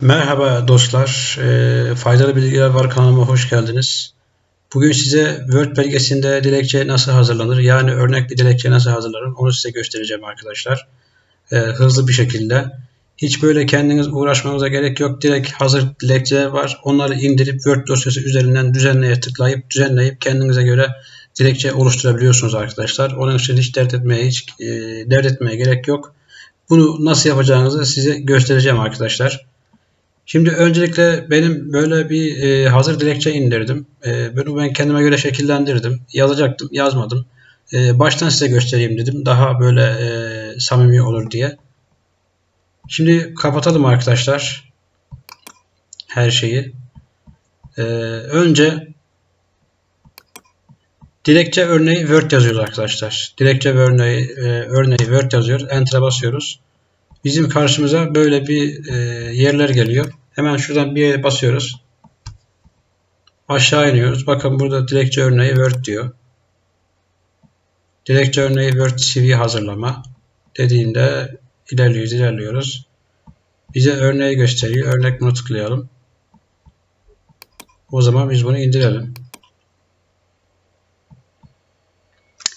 Merhaba dostlar, Ee, Faydalı Bilgiler Var kanalıma hoş geldiniz. Bugün size Word belgesinde dilekçe nasıl hazırlanır, yani örnek bir dilekçe nasıl hazırlanır onu size göstereceğim arkadaşlar. Ee, hızlı bir şekilde. Hiç böyle kendiniz uğraşmanıza gerek yok. Direkt hazır dilekçeler var. Onları indirip Word dosyası üzerinden düzenleye tıklayıp düzenleyip kendinize göre dilekçe oluşturabiliyorsunuz arkadaşlar. Onun için hiç dert etmeye hiç e, dert etmeye gerek yok. Bunu nasıl yapacağınızı size göstereceğim arkadaşlar. Şimdi öncelikle benim böyle bir e, hazır dilekçe indirdim. E, bunu ben kendime göre şekillendirdim. Yazacaktım, yazmadım. E, baştan size göstereyim dedim. Daha böyle e, samimi olur diye. Şimdi kapatalım arkadaşlar. Her şeyi. E, önce dilekçe örneği Word yazıyoruz arkadaşlar. Dilekçe örneği, e, örneği Word yazıyoruz. Enter'a basıyoruz. Bizim karşımıza böyle bir e, yerler geliyor. Hemen şuradan bir yere basıyoruz. Aşağı iniyoruz. Bakın burada dilekçe örneği Word diyor. Dilekçe örneği Word CV hazırlama dediğinde ilerliyoruz, ilerliyoruz. Bize örneği gösteriyor. Örnek bunu tıklayalım. O zaman biz bunu indirelim.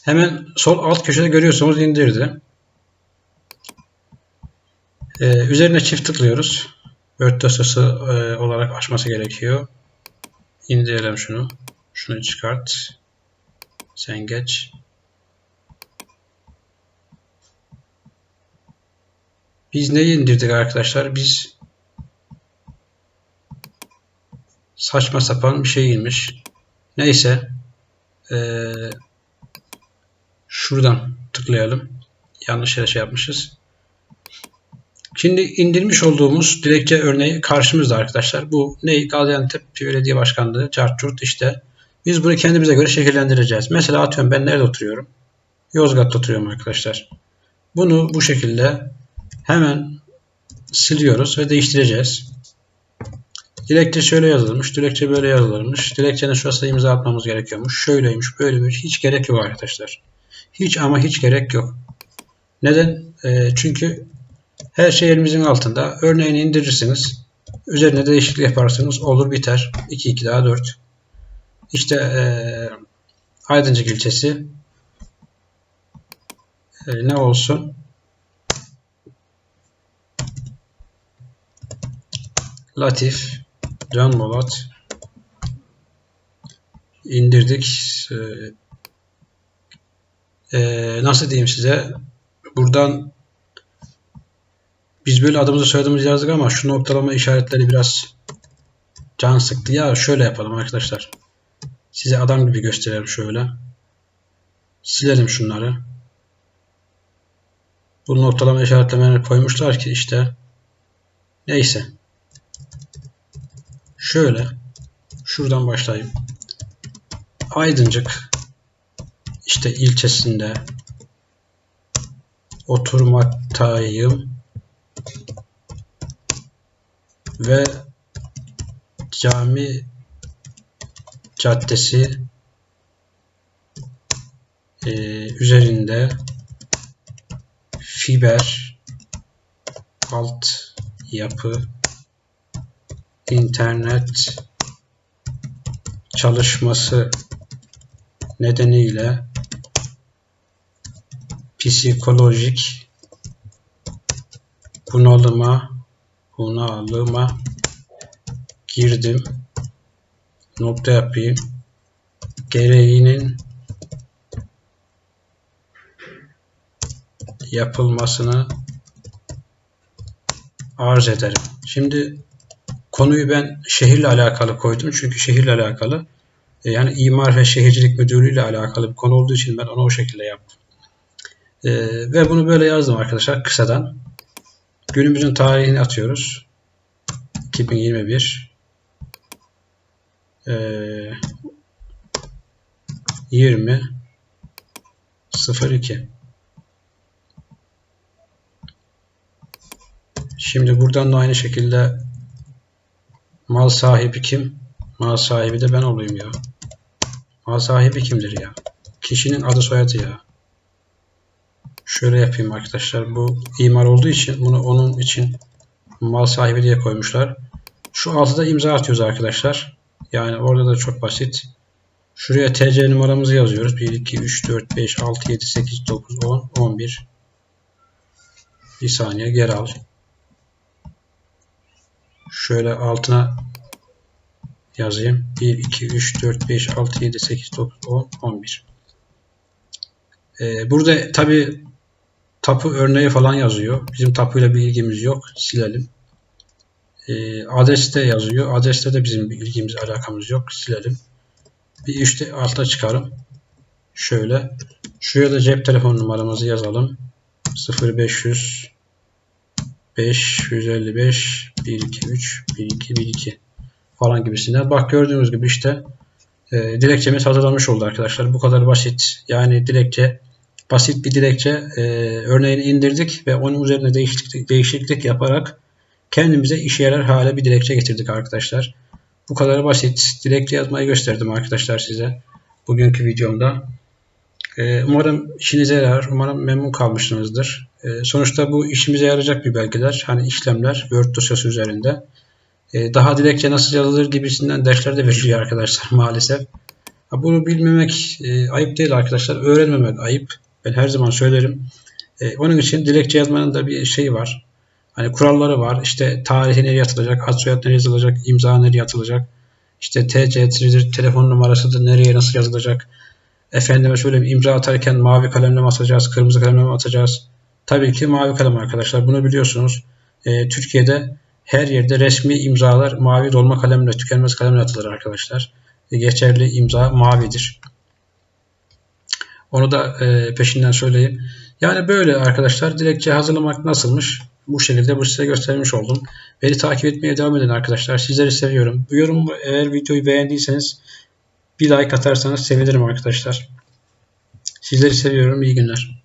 Hemen sol alt köşede görüyorsunuz indirdi. Ee, üzerine çift tıklıyoruz. Word dosyası e, olarak açması gerekiyor. İndirelim şunu. Şunu çıkart. Sen geç. Biz neyi indirdik arkadaşlar? Biz saçma sapan bir şey inmiş. Neyse. Ee, şuradan tıklayalım. Yanlış yere şey yapmışız. Şimdi indirmiş olduğumuz dilekçe örneği karşımızda arkadaşlar. Bu ne? Gaziantep Belediye Başkanlığı, Cartçurt işte. Biz bunu kendimize göre şekillendireceğiz. Mesela atıyorum ben nerede oturuyorum? Yozgat'ta oturuyorum arkadaşlar. Bunu bu şekilde hemen siliyoruz ve değiştireceğiz. Dilekçe şöyle yazılmış, dilekçe böyle yazılmış. Dilekçenin şurası imza atmamız gerekiyormuş. Şöyleymiş, böyleymiş. Hiç gerek yok arkadaşlar. Hiç ama hiç gerek yok. Neden? E, çünkü her şey elimizin altında. Örneğini indirirsiniz. Üzerine değişiklik yaparsınız. Olur biter. 2 2 daha 4. İşte e, Aydıncık ilçesi e, ne olsun? Latif Can Molat indirdik. E, e, nasıl diyeyim size? Buradan biz böyle adımızı soyadımızı yazdık ama şu noktalama işaretleri biraz can sıktı. Ya şöyle yapalım arkadaşlar. Size adam gibi gösterelim şöyle. Silelim şunları. Bu noktalama işaretlemeleri koymuşlar ki işte. Neyse. Şöyle. Şuradan başlayayım. Aydıncık işte ilçesinde oturmaktayım ve Cami Caddesi e, üzerinde fiber alt yapı internet çalışması nedeniyle psikolojik bunalıma bunalıma girdim. Nokta yapayım. Gereğinin yapılmasını arz ederim. Şimdi konuyu ben şehirle alakalı koydum. Çünkü şehirle alakalı e, yani imar ve şehircilik müdürlüğü ile alakalı bir konu olduğu için ben onu o şekilde yaptım. Ee, ve bunu böyle yazdım arkadaşlar kısadan. Günümüzün tarihini atıyoruz. 2021 ee, 20 02 Şimdi buradan da aynı şekilde mal sahibi kim? Mal sahibi de ben olayım ya. Mal sahibi kimdir ya? Kişinin adı soyadı ya. Şöyle yapayım arkadaşlar. Bu imar olduğu için bunu onun için mal sahibi diye koymuşlar. Şu altıda imza atıyoruz arkadaşlar. Yani orada da çok basit. Şuraya TC numaramızı yazıyoruz. 1, 2, 3, 4, 5, 6, 7, 8, 9, 10, 11. Bir saniye geri al. Şöyle altına yazayım. 1, 2, 3, 4, 5, 6, 7, 8, 9, 10, 11. Ee, burada tabi tapu örneği falan yazıyor. Bizim tapuyla bir ilgimiz yok. Silelim. Ee, adreste yazıyor. Adreste de bizim bir ilgimiz, alakamız yok. Silelim. Bir üstte alta çıkarım. Şöyle. Şuraya da cep telefon numaramızı yazalım. 0500 555 123 12 12 falan gibisinden. Bak gördüğünüz gibi işte e, dilekçemiz hazırlanmış oldu arkadaşlar. Bu kadar basit. Yani dilekçe basit bir dilekçe e, örneğini indirdik ve onun üzerine değişiklik, değişiklik yaparak kendimize işe yarar hale bir dilekçe getirdik arkadaşlar. Bu kadar basit. Dilekçe yazmayı gösterdim arkadaşlar size. Bugünkü videomda. Ee, umarım işinize yarar. Umarım memnun kalmışsınızdır. Ee, sonuçta bu işimize yarayacak bir belgeler. Hani işlemler Word dosyası üzerinde. Ee, daha dilekçe nasıl yazılır gibisinden dersler de veriliyor arkadaşlar maalesef. Bunu bilmemek e, ayıp değil arkadaşlar. Öğrenmemek ayıp. Ben her zaman söylerim. Onun için dilekçe yazmanın da bir şeyi var. Hani kuralları var. İşte tarihi nereye atılacak, ad soyad nereye yazılacak, imza nereye atılacak. İşte TC, telefon numarası da nereye nasıl yazılacak. Efendime söyleyeyim imza atarken mavi kalemle mi atacağız, kırmızı kalemle mi atacağız? Tabii ki mavi kalem arkadaşlar. Bunu biliyorsunuz. E, Türkiye'de her yerde resmi imzalar mavi dolma kalemle, tükenmez kalemle atılır arkadaşlar. E, geçerli imza mavidir. Onu da e, peşinden söyleyeyim. Yani böyle arkadaşlar dilekçe hazırlamak nasılmış? Bu şekilde bu size göstermiş oldum. Beni takip etmeye devam edin arkadaşlar. Sizleri seviyorum. Bu yorum eğer videoyu beğendiyseniz bir like atarsanız sevinirim arkadaşlar. Sizleri seviyorum. İyi günler.